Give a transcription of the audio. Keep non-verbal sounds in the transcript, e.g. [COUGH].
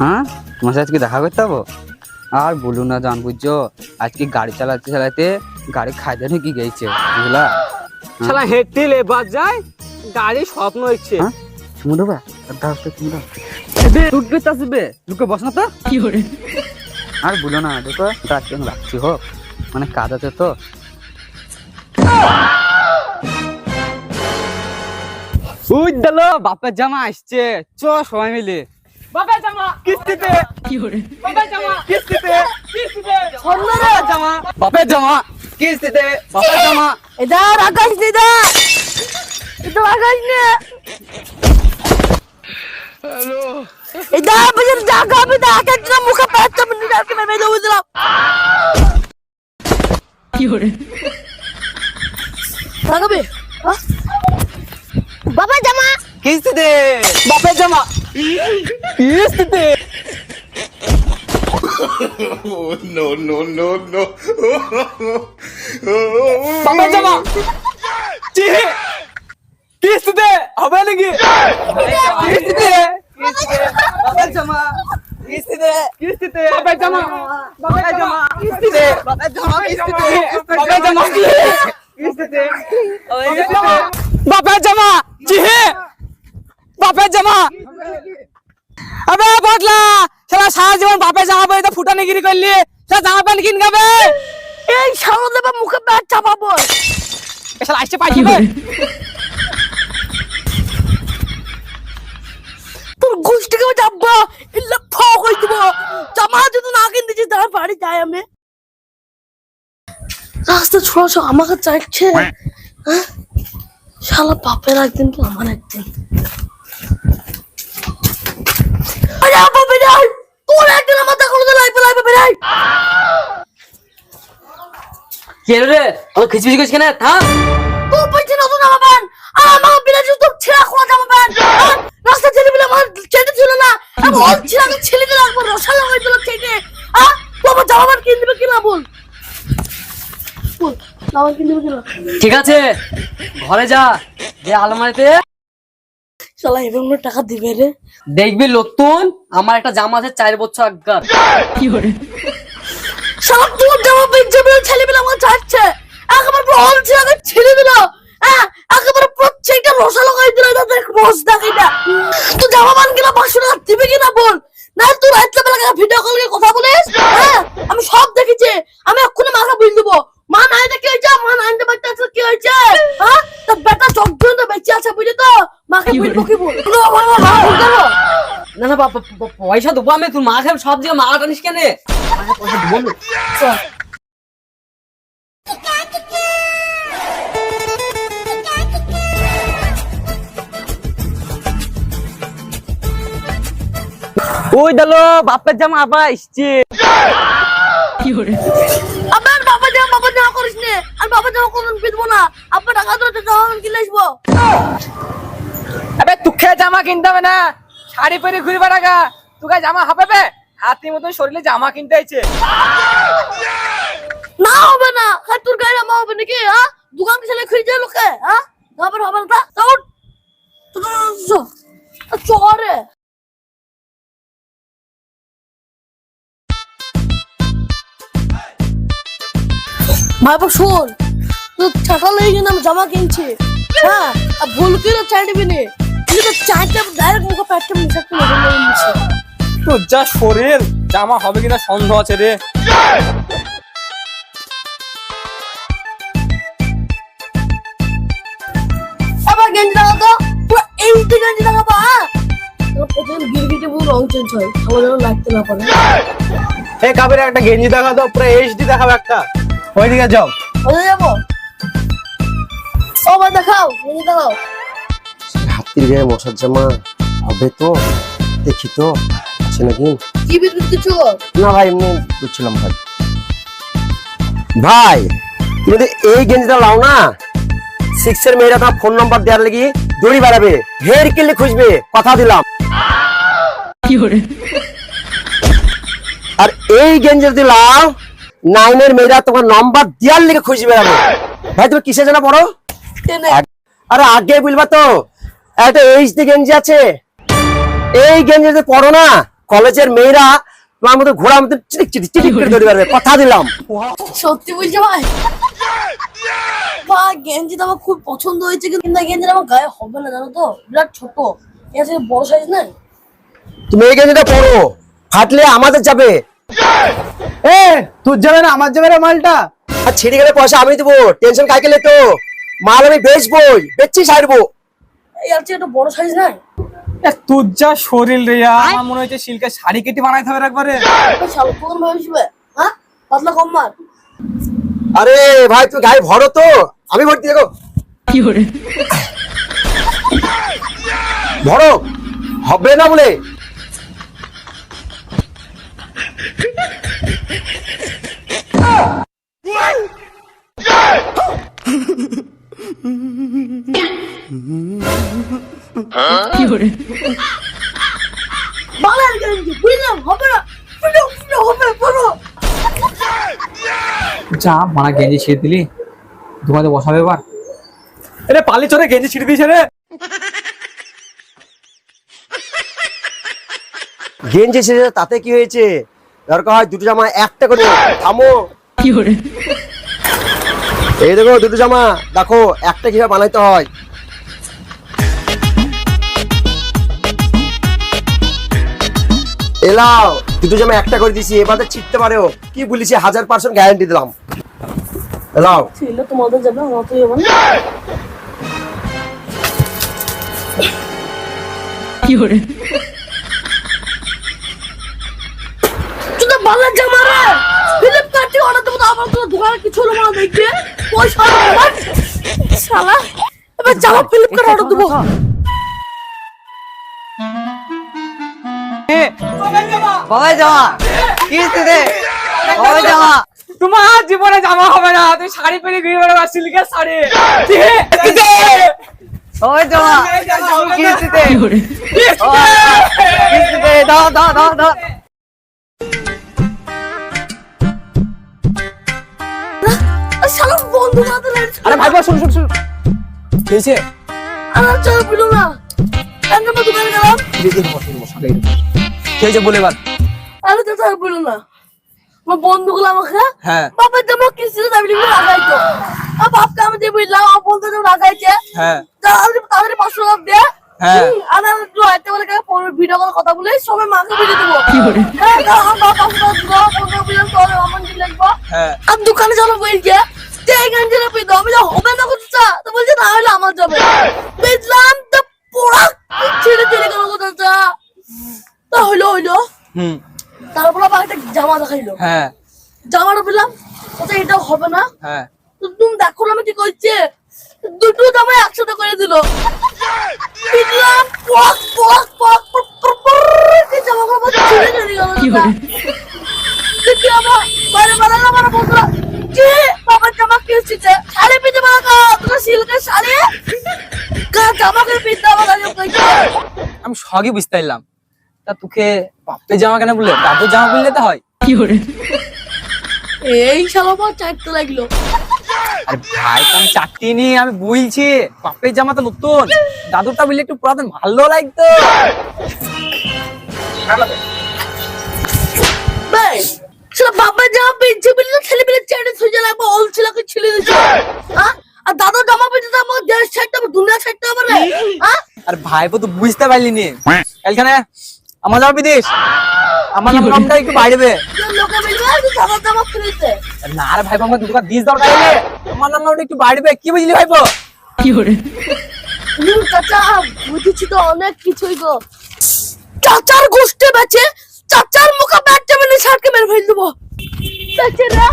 হ্যাঁ? তোমার সাথে আজকে দেখা করতে হব আর বলুন না জান বুঝছ আজকে গাড়ি চালাতে চালাতে গাড়ি খাইতে ঢুকি গেছে বুঝলা শালা হেঁটে লেবার যায় গাড়ি স্বপ্ন হচ্ছে হ্যাঁ? লুকে বস না তো। আর বলো না দেখো কেন রাখছি হোক মানে কাজ আছে তো। দিলো বাপের জামা আসছে। চ সবাই মিলে। বাবা জামা। কিস্তিতে। বাবা জামা। কিস্তিতে। কিস্তিতে। জামা। বাপের জামা। কিস্তিতে। বাপের জামা। এটা আকাশ দিদা! এটা আকাশ নে এটা বাজার জায়গা আমি দেখে না মুখে পেটটা মনে রাখতে মেরে দেবো দিলাম লাগাবে হ্যাঁ? বাবা জামা! কিস্তিতে। বাপের জামা! কিস্তিতে। [LAUGHS] no, no, no, no. বাপের জামা চিহি কিস্তিতে হবে নাকি কিস্তিতে বাপের জামা কিস্তিতে কিস্তিতে বাপের জামা বাপের জামা কিস্তিতে বাপের জামা কিস্তিতে বাপের জামা কিস্তিতে বাপের জামা চিহি বাপের জামা আবে বদলা শালা সারা জীবন বাপের জামা পরে তো ফুটানিগিরি করলি। শালা জামা প্যান্ট কিন গাবে এই সামনে দেবে মুখে পেট চাপাবো। আসছে পাইছি বে তোর গোষ্ঠীকে যাব ইল্লা ফ কই দিব। জামা যদি না কিন দিছিস তার বাড়ি যাই আমি। রাস্তা ছোড়া ছো আমাকে চাইছে। হ্যাঁ? শালা বাপের একদিন তো আমার একদিন। আরে আপা বেরাই তোর একদিন আমার দেখা হলো লাইফে লাইফে বেরাই কে রে? ও খিচবিচ করছিস কেন? থাম। তোর পয়সা নতুন জামা প্যান্ট। আর আমার বিরাজ তোর ছেঁড়া খোলা জামা প্যান্ট? রাস্তা ছেলে বিলে আমার চেটে ছিল না। আমি ওর ছেলেকে হ্যাঁ তো আমার জামা প্যান্ট কিনে দিবে কিনা বল? ঠিক আছে। ঘরে যা। যে আলমারিতে। শালা এবার মনে টাকা দিবে রে? দেখবি আমার একটা জামা আছে চার বছর আগকার। বিলে আমার একেবারে বল ছেড়ে দিল। হ্যাঁ প্রত্যেকটা রসা লাগাই দিল এটা রস দেখ এটা। তুই জামা প্যান্ট কিনা পাঁচশো টাকা দিবে কিনা বল? না তুই রাত্রে বেলা ভিডিও কল করে কথা বলিস? হ্যাঁ আমি সব দেখেছি। আমি এক্ষুনি বিল দেবো। মা নাই দেখে হয়েছে? মা নাই কি হয়েছে? হ্যাঁ তোর বেটা চোখ তো বেঁচে আছে বুঝলি তো? মাকে বিলবো কি না না বাবা পয়সা দেবো আমি তুই মা খাবে সব জায়গায় মা টানিস কেন? পয়সা দেবো ওই দিলো বাপের জামা আবার আসছে। আমার বাবা জামা বাবা জামা করিস নে। আর বাবা জামা কোনদিন পিটবো না। আপনার টাকা ধরে জামা কিনে আসব। আবে তুকে জামা কিনতে হবে না। শাড়ি পরে ঘুরবে টাকা তোকে জামা হবে বে? হাতির মতন শরীরে জামা কিনতে হয়েছে না হবে না। হ্যাঁ তোর গায়ে জামা হবে নাকি হ্যাঁ? দোকান ছেলে খুঁজে লোকে হ্যাঁ? তারপর হবে না তা চরে ভাইপো শোন তুই টাকা লেগে আমি জামা কিনছি। হ্যাঁ আর ভুল করে চাইবি নি। তো ডাইরেক্ট মুখে প্যাটটা মুখে লেগে যা শরীর জামা হবে কিনা সন্দেহ আছে রে। আবার গেঞ্জি লাগাও তো পুরো এইটি গেঞ্জি পুরো রং চেঞ্জ হয় সবার যেন লাগতে না পারে। কাবের একটা গেঞ্জি দেখা দাও পুরো এইচডি দেখাবে একটা। ওইদিকে যাও। যাব? দেখাও গেঞ্জি দেখাও। হাতির গায়ে মশার জামা। হবে তো দেখি তো আছে নাকি? কি বিদ্যুৎ কিছু না ভাই এমনি বুঝছিলাম ভাই। ভাই তুমি যদি এই গেঞ্জিটা লাও না? সিক্স এর মেয়েরা তোমার ফোন নাম্বার দেওয়ার লাগি দড়ি বাড়াবে হের কিলে খুঁজবে কথা দিলাম। আর এই গেঞ্জের দিলাম নাইনের মেয়েরা তোমার নাম্বার দেওয়ার লেগে খুঁজবে ভাই তুমি কিসে জানা পড়ো? আরে আগে বলবা তো একটা এইচ ডি গেঞ্জি আছে। এই গেঞ্জি যদি পড়ো না কলেজের মেয়েরা তোমার মতো ঘোড়ার মতো চিটিক চিটিক চিটিক করে দড়ি বাড়বে। কথা দিলাম। সত্যি বলছে ভাই? গেঞ্জিটা আমার খুব পছন্দ হয়েছে কিন্তু গেঞ্জিটা আমার গায়ে হবে না জানো তো? বিরাট ছোট। এর থেকে বড় সাইজ নাই? তুমি এই গেঞ্জিটা পড়ো ফাটলে আমাদের যাবে। এ তোর যাবে না আমার যাবে রে মালটা। আর ছিঁড়ে গেলে পয়সা আমি দেবো। টেনশন কাকে তো মাল আমি বেচবই। বেচছি ছাড়বো। চেয়ে একটু বড় সাইজ নাই? এ, তোর যা শরীর রে আমার মনে হচ্ছে সিল্কের শাড়ি কেটে বানাইতে হবে একবারে। ওই কোন ভাবিসবে হ্যাঁ? পাতলা কম মার আরে ভাই তুই গায়ে ভরো তো। আমি ভর্তি দেখো। ভরো। হবে না বলে। বাংলার গেঞ্জি বুঝলাম হবে না ফুটো ফুটো হবে পুরো যা মারা গেঞ্জি ছিঁড়ে দিলি? দোকানে বসাবে এবার। এরে পালি চলে গেঞ্জি ছিঁড়ে দিয়েছে রে। গেঞ্জি ছেড়ে তাতে কি হয়েছে? দরকার হয় দুটো জামা একটা করে। থামো। এই দেখো দুটো জামা। দেখো একটা কীভাবে বানাইতে হয়। এলাও দুটো জামা একটা করে দিছি এবারে ছিটতে পারেও কি বলেছি হাজার পার্সেন্ট গ্যারান্টি দিলাম। এলাও ছিল তোমাদের যাবে আমার তো যাবে না তুই বাংলার জামা রে! অর্ডার দেবো আমার তো দোকানে কিছু হলো না দেখবে পয়সা আমার। শালা এবার জামা ফ্লিপকার্টে অর্ডার দেবো। জামা কি জামা। তোমার জীবনে জামা হবে না তুমি শাড়ি পরে ঘুরে বেড়াবা সিল্কের শাড়ি। জামা দাও দাও দাও দাও। বন্ধু না আরে ভাই ভাই শুন শুন। শুন হয়েছে আমার চল বিলো না। কেন আমি দোকানে গেলাম। হয়েছে বলে এবার আরে তো চল বিলো না। আমার বন্ধুগুলো আমাকে হ্যাঁ। বাবার জামা কিস্তিতে দাবি লিখে লাগাইতো আর বাপকে আমি দিয়ে বুঝলাম আমার বন্ধু জামা লাগাইছে হ্যাঁ। তাহলে তাদের পাঁচশো টাকা দিয়ে হ্যাঁ। আর আমি বলে ভিডিও কল কথা বলে সবাই মাকে বুঝে দেবো। হ্যাঁ আমার বাবা পাঁচশো টাকা দিবো বন্ধু বুঝলাম তোর আমার কি লিখব। হ্যাঁ। আর দোকানে চলো বলছে যে এই গাঞ্জিটা পেয়ে দাও আমি হবে না কোথা তো বলছে তাহলে আমার যাবে বেজলাম তো পোড়া ছেড়ে ছেড়ে গেল কোথা তা হইল হইল হুম তারপর আবার একটা জামা দেখাইলো হ্যাঁ। জামাটা পেলাম কোথায় এটা হবে না। হ্যাঁ। তো তুমি দেখো না আমি কি করছে? আমি সবই বুঝতে পারলাম। তা তোকে বাপের জামা কেন বললে দাদুর জামা বললে তো হয়। এই শালা আমার চাইতে লাগল। আরে ভাই আমি চাকরি নিয়ে আমি বলছি বাপের জামা তো নতুন। দাদুরটা বললে একটু পুরাতন ভালো লাগতো। ভাই জামা পিনছে বলে তো ছেলে পেলে চেটে সুজে লাগবে অল ছেলেকে ছেলে দিচ্ছে হ্যাঁ? আর দাদা জামা পিনছে আমার দেশ ছাড়তে হবে দুনিয়া ছাড়তে হবে রে। [LAUGHS] হ্যাঁ? আর ভাইপো তো বুঝতে পারলি নি এখানে আমার জামা বিদেশ আমার নামটা একটু কিনেছে না রে ভাইপো আমার দুটো দিস দরকার আমার নামটা একটু বাড়বে। কি বুঝলি ভাইপো? হুম, চাচা বুঝেছি তো অনেক কিছুই গো। চাচার গোষ্ঠে বেচে চাচার মুখে ব্যাট টেবিলে ছাড়কে মেরে ফেল দেবো। বেচে রে।